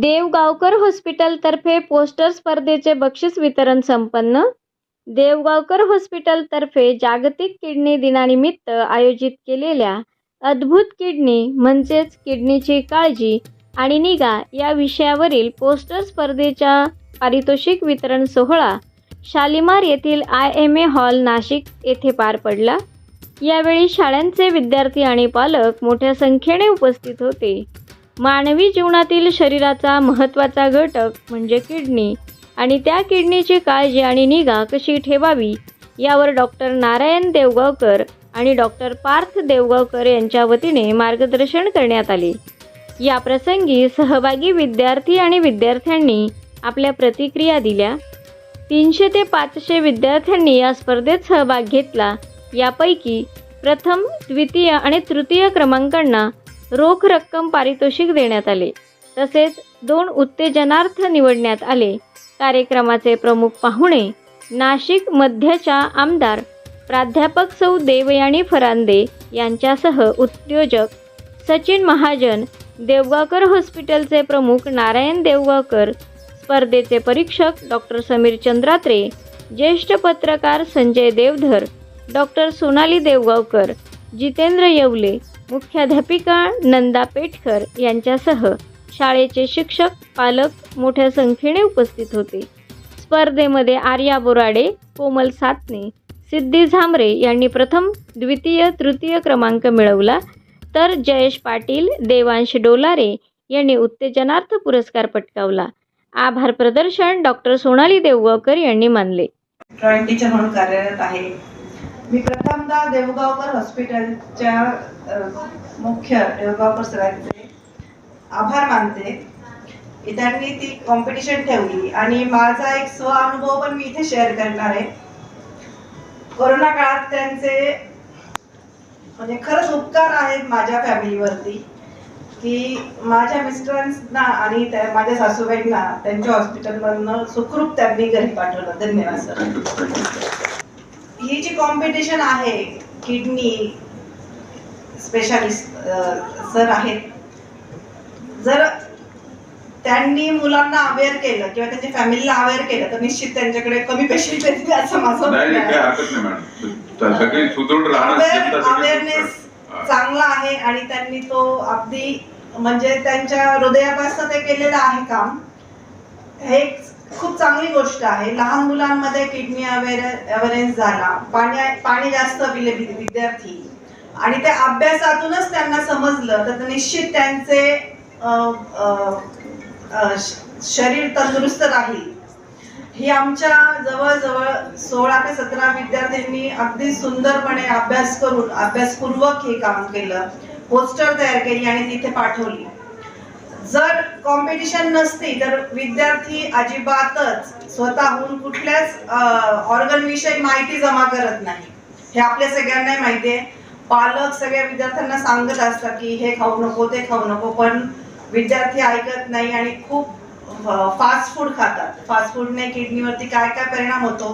Deogaonkar हॉस्पिटलतर्फे poster स्पर्धेचे बक्षीस वितरण संपन्न. देवगावकर हॉस्पिटलतर्फे जागतिक किडनी दिनानिमित्त आयोजित केलेल्या अद्भुत किडनी म्हणजेच किडनीची काळजी आणि निगा या विषयावरील पोस्टर स्पर्धेच्या पारितोषिक वितरण सोहळा शालिमार येथील I M A hall Nashik येथे पार पडला. यावेळी शाळांचे विद्यार्थी आणि पालक मोठ्या संख्येने उपस्थित होते. मानवी जीवनातील शरीराचा महत्त्वाचा घटक म्हणजे किडनी. आणि त्या किडनीची काळजी आणि निगा कशी ठेवावी यावर डॉक्टर नारायण देवगावकर आणि डॉक्टर पार्थ देवगावकर यांच्या वतीने मार्गदर्शन करण्यात आले. या प्रसंगी सहभागी विद्यार्थी आणि विद्यार्थ्यांनी आपल्या प्रतिक्रिया दिल्या. तीनशे ते पाचशे विद्यार्थ्यांनी या स्पर्धेत सहभाग घेतला. यापैकी प्रथम द्वितीय आणि तृतीय क्रमांकांना रोख रक्कम पारितोषिक देण्यात आले. तसेच दोन उत्तेजनार्थ निवडण्यात आले. कार्यक्रमाचे प्रमुख पाहुणे नाशिक मध्यच्या आमदार प्राध्यापक सौ देवयानी फरांदे यांच्यासह उद्योजक सचिन महाजन देवगावकर हॉस्पिटलचे प्रमुख नारायण देवगावकर स्पर्धेचे परीक्षक डॉक्टर समीर चंद्रात्रे ज्येष्ठ पत्रकार संजय देवधर डॉक्टर सोनाली देवगावकर जितेंद्र येवले मुख्याध्यापिका नंदा पेटकर यांच्यासह शाळेचे शिक्षक पालक मोठ्या संख्येने उपस्थित होते. स्पर्धेमध्ये आर्या बोराडे कोमल सातने सिद्धी झांबरे यांनी प्रथम द्वितीय तृतीय क्रमांक मिळवला. तर जयेश पाटील देवांश डोलारे यांनी उत्तेजनार्थ पुरस्कार पटकावला. आभार प्रदर्शन डॉक्टर सोनाली देवगावकर यांनी मानले. ड्रॉइंग टीचर म्हणून कार्यरत आहे. मी प्रथमदा देवगावकर हॉस्पिटलच्या मुख्य देवगावकर सरांचे आभार मानते. त्यांनी ती कॉम्पिटिशन ठेवली आणि माझा एक स्व अनुभव पण मी इथे शेअर करणार आहे. कोरोना काळात त्यांचे म्हणजे खरंच उपकार आहेत माझ्या फॅमिलीवरती की माझ्या मिस्टरांना आणि त्या माझ्या सासूबाईंना त्यांच्या हॉस्पिटलमधनं सुखरूप त्यांनी घरी पाठवलं. धन्यवाद सर. ही जी कॉम्पिटिशन आहे किडनी स्पेशालिस्ट सर आहेत. जर त्यांनी मुलांना अवेअर केलं किंवा त्यांच्या फॅमिलीला अवेअर केलं तर निश्चित त्यांच्याकडे कमी पेशंट येतील असं माझं अवेअरनेस. चांगला आहे आणि त्यांनी तो अगदी म्हणजे त्यांच्या हृदयापासून ते केलेलं आहे काम. हे खूप चांगली गोष्ट आहे. लहान मुलांमध्ये किडनी अवेअरनेस झाला. पाणी पाणी जास्त पिले विद्यार्थी. आणि त्या अभ्यासातूनच त्यांना समजलं तर निश्चित त्यांचे शरीर तंदुरुस्त राहील. ही आमच्या जवळजवळ सोळा ते सतरा विद्यार्थ्यांनी अगदी सुंदरपणे अभ्यास करून अभ्यासपूर्वक हे काम केलं. पोस्टर तयार केली आणि तिथे पाठवली. जर कॉम्पिटिशन नसती तर विद्यार्थी अजिबातच स्वतःहून कुठल्याच ऑर्गन विषयी माहिती जमा करत नाही. हे आपल्या सगळ्यांना माहिती आहे. पालक सगळ्या विद्यार्थ्यांना सांगत असतात की हे खाऊ नको ते खाऊ नको पण विद्यार्थी ऐकत नाही आणि खूप फास्ट फूड खातात. फास्ट फूडने किडनीवरती काय काय परिणाम होतो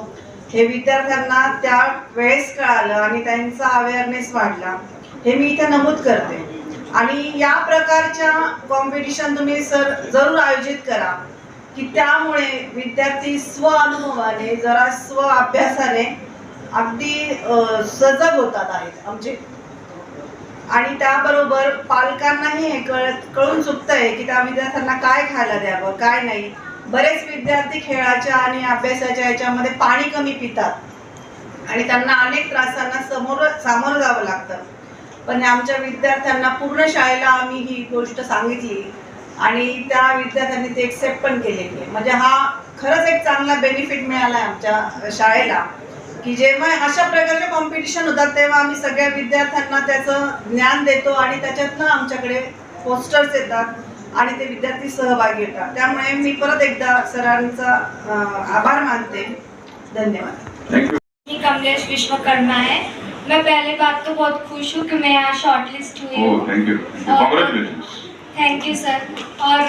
हे विद्यार्थ्यांना त्या वेळेस कळालं आणि त्यांचा अवेअरनेस वाढला. हे मी इथे नमूद करते. आणि या प्रकारच्या कॉम्पिटिशन तुम्ही सर जरूर आयोजित करा की त्यामुळे विद्यार्थी स्व अनुभवाने जरा स्व अभ्यासाने अगदी सजग होतात आहेत आमचे. आणि त्याबरोबर पालकांनाही हे कळत कळून चुकतंय की त्या विद्यार्थ्यांना काय खायला द्यावं काय नाही. बरेच विद्यार्थी खेळाच्या आणि अभ्यासाच्या याच्यामध्ये पाणी कमी पितात. आणि त्यांना अनेक त्रासांना समोर सामोरं जावं लागतं. पण आमच्या विद्यार्थ्यांना पूर्ण शाळेला आम्ही ही गोष्ट सांगितली. आणि त्या विद्यार्थ्यांनी ते एक्सेप्ट पण केलेली आहे म्हणजे हा खरंच एक चांगला बेनिफिट मिळाला आहे आमच्या शाळेला की जेव्हा अशा प्रकारचे कॉम्पिटिशन होतात तेव्हा आम्ही सगळ्या विद्यार्थ्यांना त्याचं ज्ञान देतो आणि त्याच्यातनं आमच्याकडे पोस्टर्स येतात आणि ते विद्यार्थी सहभागी होतात. त्यामुळे मी परत एकदा सरांचा आभार मानते. धन्यवाद. ही कमलेश विश्वकर्मा है मैं पहले बात तो बहुत खुश हूँ कि मैं यहाँ शॉर्टलिस्ट हुई Oh, हूँ. थैंक यू सर और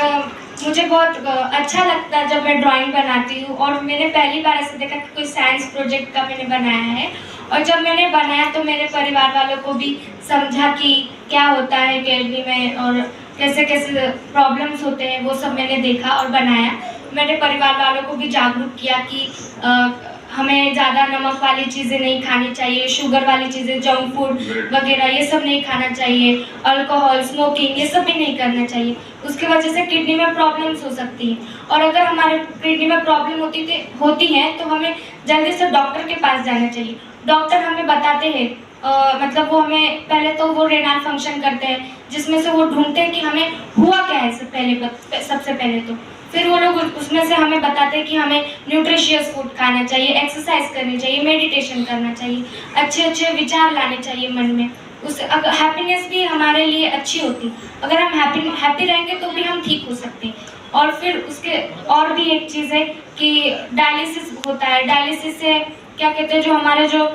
मुझे बहुत अच्छा लगता है जब मैं ड्राइंग बनाती हूँ। और मैंने पहली बार ऐसे देखा कि कोई साइंस प्रोजेक्ट का मैंने बनाया है। और जब मैंने बनाया तो मेरे परिवार वालों को भी समझा कि क्या होता है किडनी में और कैसे कैसे प्रॉब्लम्स होते हैं वो सब मैंने देखा और बनाया। मैंने परिवार वालों को भी जागरूक किया कि अ, हमें ज़्यादा नमक वाली चीज़ें नहीं खानी चाहिए शुगर वाली चीज़ें जंक फ़ूड वगैरह ये सब नहीं खाना चाहिए अल्कोहल स्मोकिंग ये सब भी नहीं करना चाहिए। उसकी वजह से किडनी में प्रॉब्लम्स हो सकती हैं। और अगर हमारे किडनी में प्रॉब्लम होती थी होती है तो हमें जल्दी से डॉक्टर के पास जाना चाहिए। डॉक्टर हमें बताते हैं मतलब वो हमें पहले तो वो रेनाल फ़ंक्शन करते हैं जिसमें से वो ढूंढते हैं कि हमें हुआ क्या है सब पहले सबसे पहले तो। फिर वो लोग उसमें से हमें बताते हैं कि हमें न्यूट्रिशियस फ़ूड खाना चाहिए एक्सरसाइज करनी चाहिए मेडिटेशन करना चाहिए अच्छे अच्छे विचार लाने चाहिए मन में। उस अगर हैप्पीनेस भी हमारे लिए अच्छी होती। अगर हम हैप्पी हैप्पी रहेंगे तो भी हम ठीक हो सकते हैं। और फिर उसके और भी एक चीज़ है कि डायलिसिस होता है। डायलिसिस से क्या कहते हैं, जो हमारे जो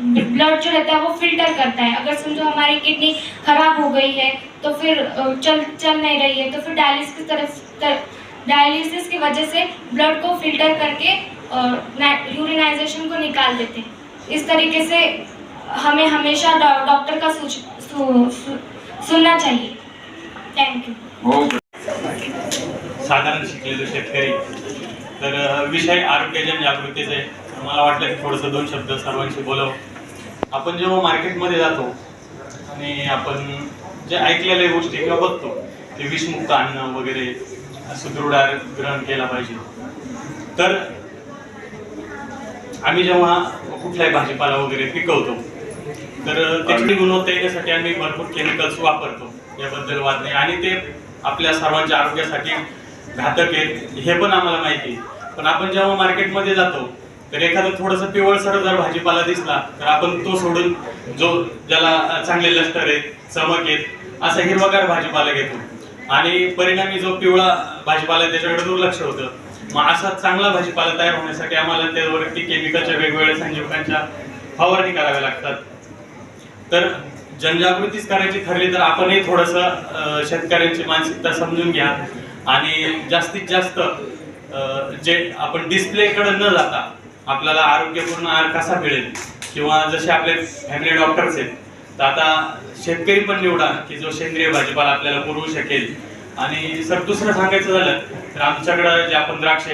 ब्लड जो रहता है वो फ़िल्टर करता है। अगर समझो हमारी किडनी खराब हो गई है तो फिर चल चल नहीं रही है तो फिर डायलिसिस की तरफ़ डायलिसिस की वजह से ब्लड को फ़िल्टर करके और यूरिनाइजेशन को निकाल देते हैं। इस तरीके से हमें हमेशा डॉक्टर का सूच सु, सु, सुनना चाहिए। थैंक यू साधारण शिकलेलो शेतकरी तर अ, विषय आरोग्य तर मला वाटलं की थोडंसं दोन शब्द सर्वांशी बोलावं. आपण जेव्हा मार्केटमध्ये जातो आणि आपण जे ऐकलेल्या गोष्टी किंवा बघतो ते विषमुक्त अन्न वगैरे सुदृढ ग्रहण केला पाहिजे. तर आम्ही जेव्हा कुठलाही भाजीपाला वगैरे पिकवतो तर त्याची गुणवत्ता येण्यासाठी आम्ही भरपूर केमिकल्स वापरतो. याबद्दल वाद नाही. आणि ते आपल्या सर्वांच्या आरोग्यासाठी घातक आहेत हे पण आम्हाला माहिती आहे. पण आपण जेव्हा मार्केटमध्ये जातो तर एखादं थोडंसं पिवळसर जर भाजीपाला दिसला तर आपण तो सोडून जो ज्याला चांगले लष्टर आहेत चमक आहेत असा हिरवागार भाजीपाला घेतो. आणि परिणामी जो पिवळा भाजीपाला त्याच्याकडे दुर्लक्ष होतं. मग असा चांगला भाजीपाला तयार होण्यासाठी आम्हाला त्यावरती केमिकलच्या वेगवेगळ्या संजीवकांच्या फवारणी कराव्या लागतात. तर जनजागृतीच करायची ठरली तर आपणही थोडस शेतकऱ्यांची मानसिकता समजून घ्या. आणि जास्तीत जास्त जे आपण डिस्प्लेकडे न जाता आपल्याला आरोग्यपूर्ण आहार कसा मिळेल? किंवा जसे आपले फॅमिली डॉक्टर्स आहेत तर आता शेतकरी पण निवडा की जो सेंद्रिय भाजीपाला आपल्याला पुरवू शकेल. आणि सर दुसरं सांगायचं झालं तर आमच्याकडं जे आपण द्राक्ष